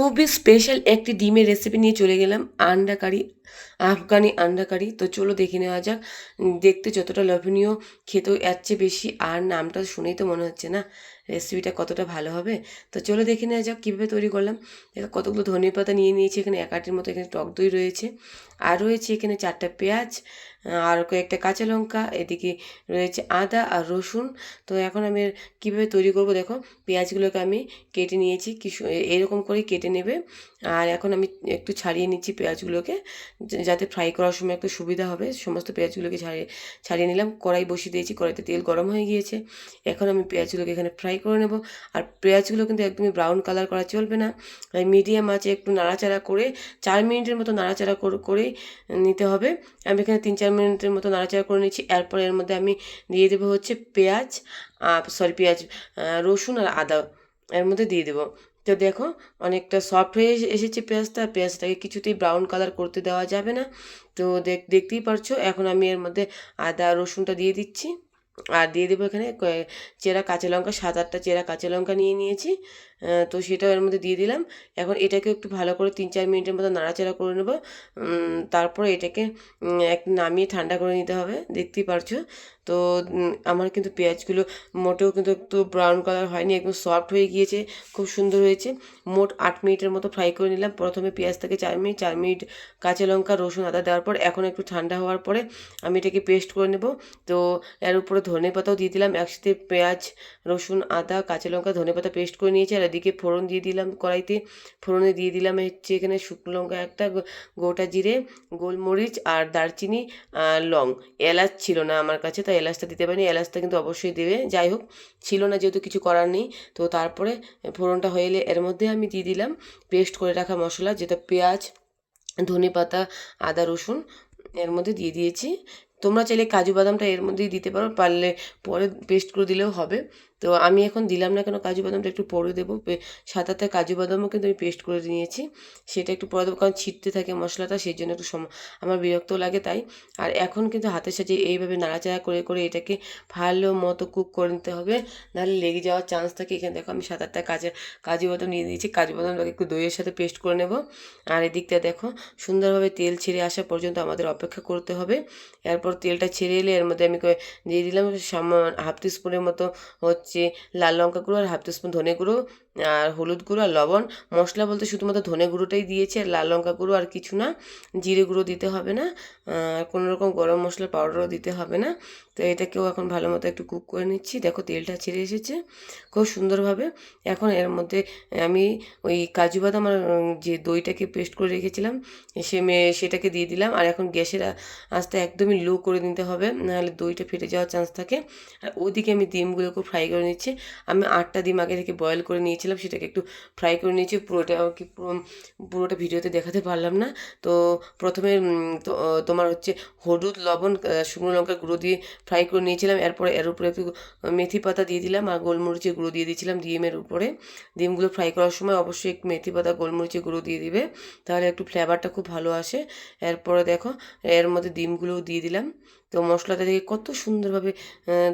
খুবই স্পেশাল একটি ডিমের রেসিপি নিয়ে চলে গেলাম আন্ডা কারি আফগানি আন্ডা কারি তো চলো দেখে নেওয়া যাক। দেখতে যতটা লোভনীয়, খেতেও এর চেয়ে বেশি। আর নামটা শুনেই তো মনে হচ্ছে না রেসিপিটা কতটা ভালো হবে। তো চলো দেখে নেওয়া যাক, কীভাবে তৈরি করলাম। কতগুলো ধনে পাতা নিয়ে নিয়েছি। এখানে এক আটির মতো এখানে টক দই রয়েছে। আর রয়েছে এখানে চারটা পেঁয়াজ আর কয়েকটা কাঁচা লঙ্কা। এদিকে রয়েছে আদা আর রসুন। তো এখন আমি কীভাবে তৈরি করব দেখো, পেঁয়াজগুলোকে আমি কেটে নিয়েছি। কি সু- এ- এরকম করেই কেটে নেবে। আর এখন আমি একটু ছাড়িয়ে নিচ্ছি পেঁয়াজগুলোকে। যাতে ফ্রাই করার সময় একটু সুবিধা হবে, সমস্ত পেঁয়াজগুলোকে ছাড়িয়ে ছাড়িয়ে নিলাম। কড়াই বসিয়ে দিয়েছি, কড়াইতে তেল গরম হয়ে গিয়েছে। এখন আমি পেঁয়াজগুলোকে এখানে ফ্রাই করে নেব। আর পেঁয়াজগুলো কিন্তু একদমই ব্রাউন কালার করা চলবে না। তাই মিডিয়াম আঁচে একটু নাড়াচাড়া করে, চার মিনিটের মতো নাড়াচাড়া করে- নিতে হবে। আমি এখানে তিন চার মিনিটের মতো নাড়াচাড়া করে নিচ্ছি। এরপর এর মধ্যে আমি দিয়ে দেবো হচ্ছে পেঁয়াজ সরি পেঁয়াজ রসুন আর আদা। এর মধ্যে দিয়ে দেবো। তো দেখো, অনেকটা সফট হয়ে এসেছে পেঁয়াজটা। পেঁয়াজটাকে কিছুতেই ব্রাউন কালার করতে দেওয়া যাবে না। তো দেখ, দেখতেই পারছ, এখন আমি এর মধ্যে আদা, রসুনটা দিয়ে দিচ্ছি। আর দিয়ে দেবো এখানে চেরা কাঁচা লঙ্কা, সাত আটটা চেরা কাঁচা লঙ্কা নিয়ে নিয়েছি। তো সেটাও এর মধ্যে দিয়ে দিলাম। এখন এটাকে একটু ভালো করে তিন চার মিনিটের মতো নাড়াচাড়া করে নেব। তারপরে এটাকে এক নামিয়ে ঠান্ডা করে নিতে হবে, দেখতেই পারছ। তো আমার কিন্তু পেঁয়াজগুলো মোটেও কিন্তু একটু ব্রাউন কালার হয়নি, একদম সফট হয়ে গিয়েছে, খুব সুন্দর হয়েছে। মোট আট মিনিটের মতো ফ্রাই করে নিলাম। প্রথমে পেঁয়াজটাকে চার মিনিট চার মিনিট কাঁচা লঙ্কা, রসুন, আদা দেওয়ার পর এখন একটু ঠান্ডা হওয়ার পরে আমি এটাকে পেস্ট করে নেব। তো, এর উপরে ধনে পাতাও দিয়ে দিলাম। একসাথে পেঁয়াজ, রসুন, আদা, কাঁচা লঙ্কা ধনে পাতা পেস্ট করে নিয়েছি। আর এদিকে ফোড়ন দিয়ে দিলাম কড়াইতে। ফোড়নে দিয়ে দিলাম হচ্ছে এখানে শুকনো লঙ্কা একটা গোটা জিরে, গোলমরিচ আর দারচিনি লং। এলাচ ছিল না আমার কাছে, তাই এলাচটা দিতে পারিনি। এলাচটা কিন্তু অবশ্যই দেবে। যাই হোক, ছিল না যেহেতু কিছু করার নেই, তো তারপরে ফোড়নটা হয়ে এলে এর মধ্যে আমি দিয়ে দিলাম পেস্ট করে রাখা মশলা, যেটা পেঁয়াজ, ধনে পাতা, আদা, রসুন এর মধ্যে দিয়ে দিয়েছি। তোমরা চাইলে কাজু বাদামটা এর মধ্যেই দিতে পারো, পারলে পরে পেস্ট করে দিলেও হবে। তো আমি এখন দিলাম না কেন কাজু বাদামটা একটু পরে দেবো। সাথে কাজু বাদামও কিন্তু আমি পেস্ট করে নিয়েছি। সেটা একটু পরে দেবো কারণ ছিটতে থাকে মশলাটা, সেই জন্য একটু সম, আমার বিরক্ত লাগে তাই। আর এখন কিন্তু হাতের সাথে এইভাবে নাড়াচাড়া করে করে এটাকে ভালো মতো কুক করে নিতে হবে। নাহলে লেগে যাওয়ার চান্স থাকে। এখানে দেখো আমি সাত আটটা কাজে কাজু বাদাম নিয়ে দিয়েছি কাজু বাদামটাকে একটু দইয়ের সাথে পেস্ট করে নেব। আর এদিকটা দেখো সুন্দরভাবে তেল ছেড়ে আসা পর্যন্ত আমাদের অপেক্ষা করতে হবে। এরপর তেলটা ছেড়ে এলে এর মধ্যে আমি দিয়ে দিলাম সামান হাফ টি টিস্পুনের মতো হচ্ছে লাল লঙ্কা গুঁড়ো আর হাফ টিস্পুন ধনে গুঁড়ো আর হলুদ গুঁড়ো আর লবণ। মশলা বলতে শুধুমাত্র ধনে গুঁড়োটাই দিয়েছি, আর লাল লঙ্কা গুঁড়ো আর কিছু না। জিরে গুঁড়ো দিতে হবে না। আর কোনো রকম গরম মশলা পাউডারও দিতে হবে না। তো এটাকেও এখন ভালো মতো একটু কুক করে নিচ্ছি। দেখো তেলটা ছেড়ে এসেছে। খুব সুন্দরভাবে। এখন এর মধ্যে আমি ওই কাজু বাদাম আর যে দইটাকে পেস্ট করে রেখেছিলাম, সে সেটাকে দিয়ে দিলাম। আর এখন গ্যাসের আ- আঁচটা একদমই লো করে নিতে হবে। নাহলে দইটা ফেটে যাওয়ার চান্স থাকে। আর ওদিকে আমি ডিমগুলোকে ফ্রাই করে নিচ্ছি। আমি আটটা ডিম আগে থেকে বয়েল করে নিয়েছিলাম সেটাকে একটু ফ্রাই করে নিয়েছি। পুরোটা কি পুরো- পুরোটা ভিডিওতে দেখাতে পারলাম না। তো প্রথমে তোমার হচ্ছে হলুদ, লবণ শুকনো লঙ্কা গুঁড়ো দিয়ে ফ্রাই করে নিয়েছিলাম। এরপরে এর উপরে একটু মেথি পাতা দিয়ে দিলাম আর গোলমরিচের গুঁড়ো দিয়ে দিয়েছিলাম ডিমের উপরে। ডিমগুলো ফ্রাই করার সময় অবশ্যই একটু মেথি পাতা, গোলমরিচের গুঁড়ো দিয়ে দিবে। তাহলে একটু ফ্লেভারটা খুব ভালো আসে। এরপরে দেখো, এর মধ্যে ডিমগুলোও দিয়ে দিলাম। তো মশলাটা দেখে কত সুন্দরভাবে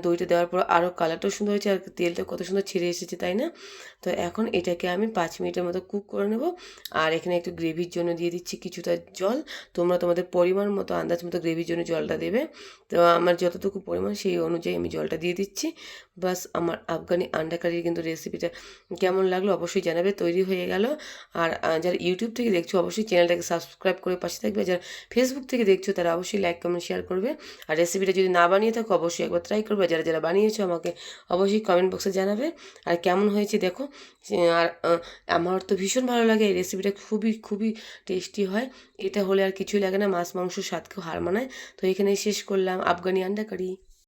দইটা দেওয়ার পর আরও কালারটাও সুন্দর হয়েছে আর তেলটা কত সুন্দর ছেড়ে এসেছে, তাই না? তো এখন এটাকে আমি পাঁচ মিনিটের মতো কুক করে নেব। আর এখানে একটু গ্রেভির জন্য দিয়ে দিচ্ছি কিছুটা জল। তোমরা তোমাদের পরিমাণ মতো, আন্দাজ মতো গ্রেভির জন্য জলটা দেবে। তো আমার যতটুকু পরিমাণ, সেই অনুযায়ী আমি জলটা দিয়ে দিচ্ছি। বাস আমার আফগানি আন্ডা কারির কিন্তু রেসিপিটা কেমন লাগল অবশ্যই জানাবে, তৈরি হয়ে গেল। আর যারা ইউটিউব থেকে দেখছ, অবশ্যই চ্যানেলটাকে সাবস্ক্রাইব করে পাশে থাকবে। যারা ফেসবুক থেকে দেখছ, তারা অবশ্যই লাইক, কমেন্ট, শেয়ার করবে। আর রেসিপিটা যদি না বানিয়ে থাকো, অবশ্যই একবার ট্রাই করবে। যারা যারা বানিয়েছো, আমাকে অবশ্যই কমেন্ট বক্সে জানাবে। আর কেমন হয়েছে দেখো আর আমার তো ভীষণ ভালো লাগে, এই রেসিপিটা খুবই খুবই টেস্টি হয়। এটা হলে আর কিছুই লাগে না, মাছ, মাংস স্বাদকেও হার মানায়। তো এখানেই শেষ করলাম, আফগানি আন্ডা কারি।